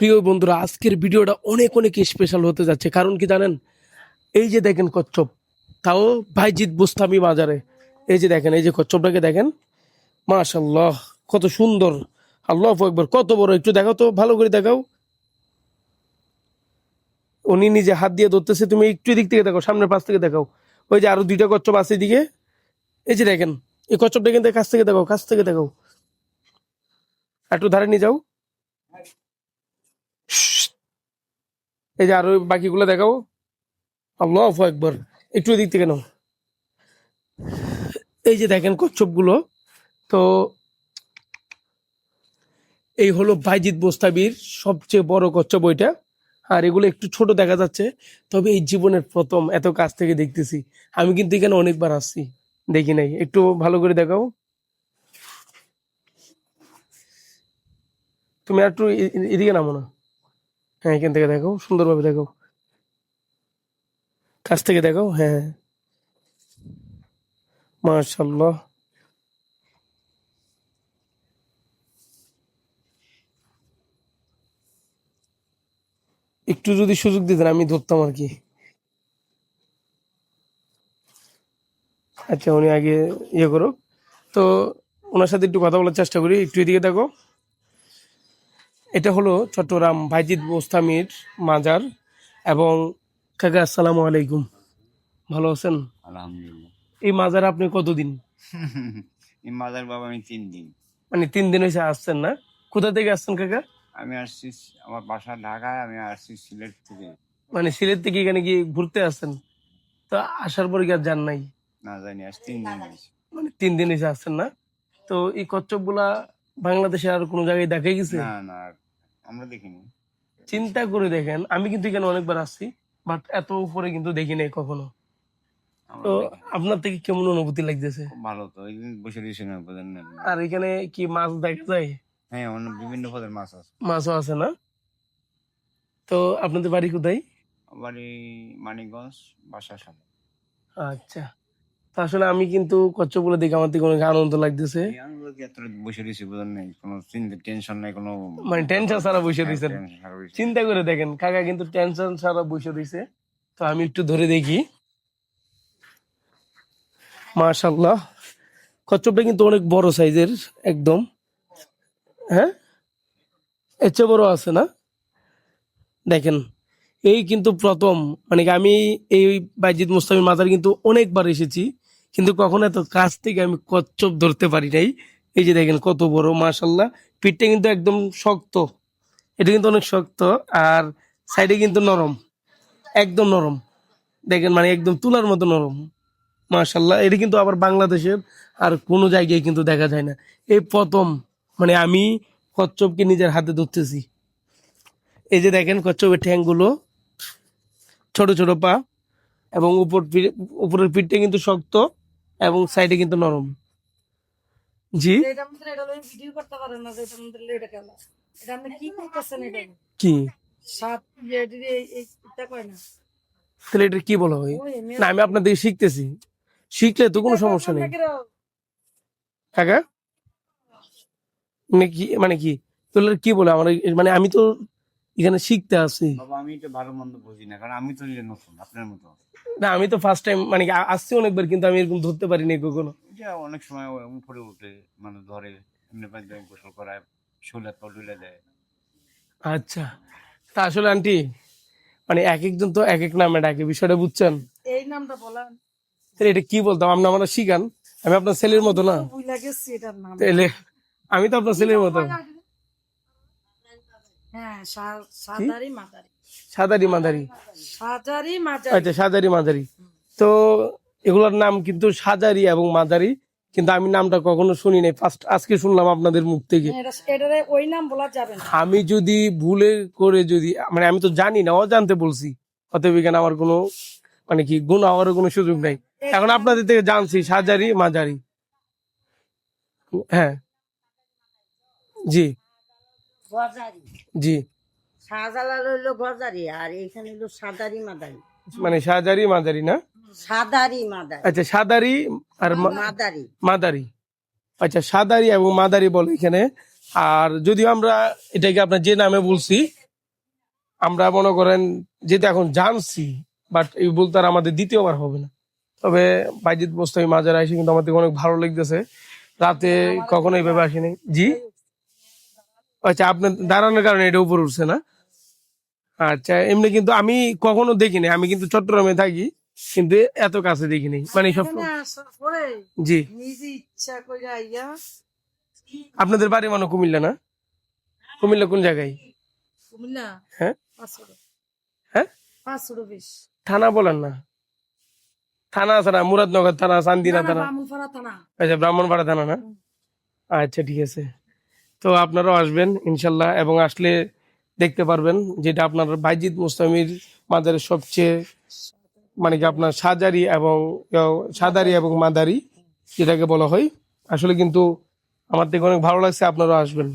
প্রিয় বন্ধুরা, আজকের ভিডিওটা অনেক অনেক স্পেশাল হতে যাচ্ছে। কারণ কি জানেন? এই যে দেখেন কচ্ছপ, তাও ভাইজিৎ বুস্তামি বাজারে। এই যে দেখেন, এই যে কচ্ছপটাকে দেখেন। মাশাল্লাহ কত সুন্দর। আল্লাহ একবার কত বড়। একটু দেখাও তো, ভালো করে দেখাও। উনি নিজে হাত দিয়ে ধরতেছে, তুমি একটু দিক থেকে দেখো, সামনের পাশ থেকে দেখাও। ওই যে আরও দুইটা কচ্ছপ আছে এদিকে। এই যে দেখেন, এই কচ্ছপটা কিন্তু কাছ থেকে দেখাও, কাছ থেকে দেখাও। একটু ধারে নিয়ে যাও। এই যে আরও বাকিগুলো দেখাও আল্লাহ একবার একটু এদিক থেকে নাও। এই যে দেখেন কচ্ছপগুলো তো এই হলো বাইজিৎ বোস্তাবির সবচেয়ে বড় কচ্ছপ ওইটা। আর এগুলো একটু ছোট দেখা যাচ্ছে। তবে এই জীবনের প্রথম এত কাছ থেকে দেখতেছি। আমি কিন্তু এখানে অনেকবার আসছি। দেখি নাই। একটু ভালো করে দেখাও। তুমি একটু এদিকে নামো না। হ্যাঁ এখান থেকে দেখো সুন্দরভাবে দেখো কাছ থেকে দেখো হ্যাঁ মাশাল্লাহ একটু যদি সুযোগ দিতেন, আমি ধরতাম আর কি। আচ্ছা উনি আগে ইয়ে করুক। তো, ওনার সাথে একটু কথা বলার চেষ্টা করি, একটু এদিকে দেখো। এটা হলো চট্টগ্রাম ভাইজিৎ বোস্তামির মাজার এবং কাকা আসসালামু আলাইকুম। ভালো আছেন? আলহামদুলিল্লাহ। এই মাজার আপনি কতদিন? এই মাজার বাবা আমি তিন দিন। মানে তিন দিন হয়েছে আসছেন না? কোথা থেকে আসছেন কাকা? আমি আসছি আমার বাসা ঢাকায় আমি আসছি সিলেট থেকে। মানে সিলেট থেকে এখানে গিয়ে ঘুরতে আসছেন? তো আসার পরে কি আর যান নাই? না জানি আজ তিন দিন হয়েছে মানে তিন দিন এসে আসছেন না? তো এই কচ্ছপগুলা বাংলাদেশে আর কোনো জায়গায় দেখা গেছে? না না আমরা দেখিনি। চিন্তা করে দেখেন আমি কিন্তু এখানে অনেকবার আসছি বাট এত উপরে কিন্তু দেখি নাই কখনো। তো আপনার থেকে কেমন অনুভূতি লাগতেছে? ভালো তো বসে রয়েছে আর এখানে কি মাছ দেখা যায়? হ্যাঁ অন্য বিভিন্ন পদের মাছ আছে। মাছও আছে না? তো আপনাদের বাড়ি কোথায়? বাড়ি মানিকগঞ্জ বাসা সামনে। আচ্ছা। আসলে আমি কিন্তু কচ্ছপগুলো দেখে আমার থেকে অনেক আনন্দ লাগতেছে। বসে রয়েছি বোঝেন নাই? কোনো চিন্তা টেনশন নাই কোনো মানে টেনশন ছাড়া বসে রয়েছেন। হ্যাঁ। চিন্তা করে দেখেন কাকা কিন্তু টেনশন ছাড়া বসে রয়েছে। তো আমি একটু ধরে দেখি। মাশাল্লাহ কচ্ছপটা কিন্তু অনেক বড় সাইজের একদম। হ্যাঁ? এর চেয়ে বড় আছে না? দেখেন এই কিন্তু প্রথম মানে আমি এই বাইজিৎ মুস্তামির মাজার কিন্তু অনেকবার এসেছি কিন্তু কখনো এত কাছ থেকে আমি কচ্ছপ ধরতে পারি নাই। এই যে দেখেন কত বড় মাশাল্লাহ পিঠটা কিন্তু একদম শক্ত। এটা কিন্তু অনেক শক্ত আর সাইডে কিন্তু নরম। একদম নরম। দেখেন মানে একদম তুলার মতো নরম। মাশাল্লাহ এটা কিন্তু আবার বাংলাদেশের আর কোনো জায়গায় কিন্তু দেখা যায় না। এই প্রথম মানে আমি কচ্ছপকে নিজের হাতে ধরতেছি। এই যে দেখেন কচ্ছপের ঠ্যাংগুলো, ছোট ছোট পা এবং উপর উপরের পিঠটা কিন্তু শক্ত এবং সাইডে কিন্তু নরম। জি? এটা আমাদের এটা লই ভিডিও করতে পারেন না এটা কেন এটা আপনি কি করতেছেন এটা? কি? সাত ইয়ে এটা কয় না? তাহলে এটা কি বলা হয়? না আমি আপনাদের শিখতেছি। শিখলে তো কোনো সমস্যা নেই। কাকা? মানে কি মানে কি? তাহলে কি বলে? আমার মানে আমি তো এখানে শিখতে আসি। বাবা আমি তো ভালো মন্দ বুঝি না কারণ আমি তো নিজে নতুন আপনার মতো। না আমি তো ফার্স্ট টাইম মানে আসছি অনেকবার কিন্তু আমি এরকম ধরতে পারিনি কখনো। এটা অনেক সময় উপরে উঠে মানে ধরে গোসল করায় শোলে পা ডুলে দেয়। আচ্ছা। তা আসলে আন্টি মানে এক একজন তো এক এক নামে ডাকে বিষয়টা বুঝছেন? এই নামটা বলেন। তাহলে এটা কি বলতাম আপনি আমার শিখান। আমি আপনার ছেলের মতো না? বুঝলা গেছি এটার নাম। তাহলে আমি তো আপনার ছেলের মতো। হ্যাঁ সাদারি মাদারি। সাদারি মাদারি। সাজারি মাজারি আচ্ছা মাদারি। তো এগুলোর নাম কিন্তু সাজারি এবং মাদারি কিন্তু আমি নামটা কখনো শুনি নাই। ফার্স্ট আজকে শুনলাম আপনাদের মুখ থেকে। ওই নাম বলা যাবে আমি যদি ভুলে করে যদি মানে আমি তো জানি না অজান্তে বলছি। অতএব এখানে আমার কোনো মানে কি গুণ হওয়ারও কোনো সুযোগ নাই। এখন আপনাদের থেকে জানছি সাজারি মাজারি হ্যাঁ। জি। গজারি। জি। শাহজালাল হইল গজারি আর হইল সাদারি মাদারি। মানে সাজারি মাজারি না? সাদারি মাদারি। আচ্ছা সাদারি আর মাদারি। মাদারি। আচ্ছা সাদারি এবং মাদারি বলে এখানে। আর যদিও আমরা এটাকে আপনার যে নামে বলছি আমরা মনে করেন যেটা এখন জানছি বাট এই বলতে আর আমাদের দ্বিতীয়বার হবে না। তবে বাইজিৎ মোস্তামি মাজারে এসে কিন্তু আমাদের অনেক ভালো লাগতেছে। রাতে কখনো এইভাবে আসেনি। জি? আচ্ছা আপনার দাঁড়ানোর কারণে এটা উপর উঠছে না? আচ্ছা এমনি কিন্তু আমি কখনো দেখিনি আমি কিন্তু চট্টগ্রামে থাকি কিন্তু এত কাছে দেখিনি মানে সব জি। আপনাদের বাড়ি মানে কুমিল্লা না? কুমিল্লা কোন জায়গায়? হ্যাঁ? হ্যাঁ? থানা বলেন না। থানা আছে না মুরাদনগর থানা চান্দিনা থানা? থানা। আচ্ছা ব্রাহ্মণপাড়া থানা না? আচ্ছা ঠিক আছে। তো আপনারাও আসবেন, ইনশাল্লাহ, এবং আসলে দেখতে পারবেন যেটা আপনার বাইজিদ মুস্তামির মাদারের সবচেয়ে মানে কি আপনার সাজারি এবং সাদারি এবং মাদারি, যেটাকে বলা হয়। আসলে কিন্তু আমার থেকে অনেক ভালো লাগছে, আপনারাও আসবেন।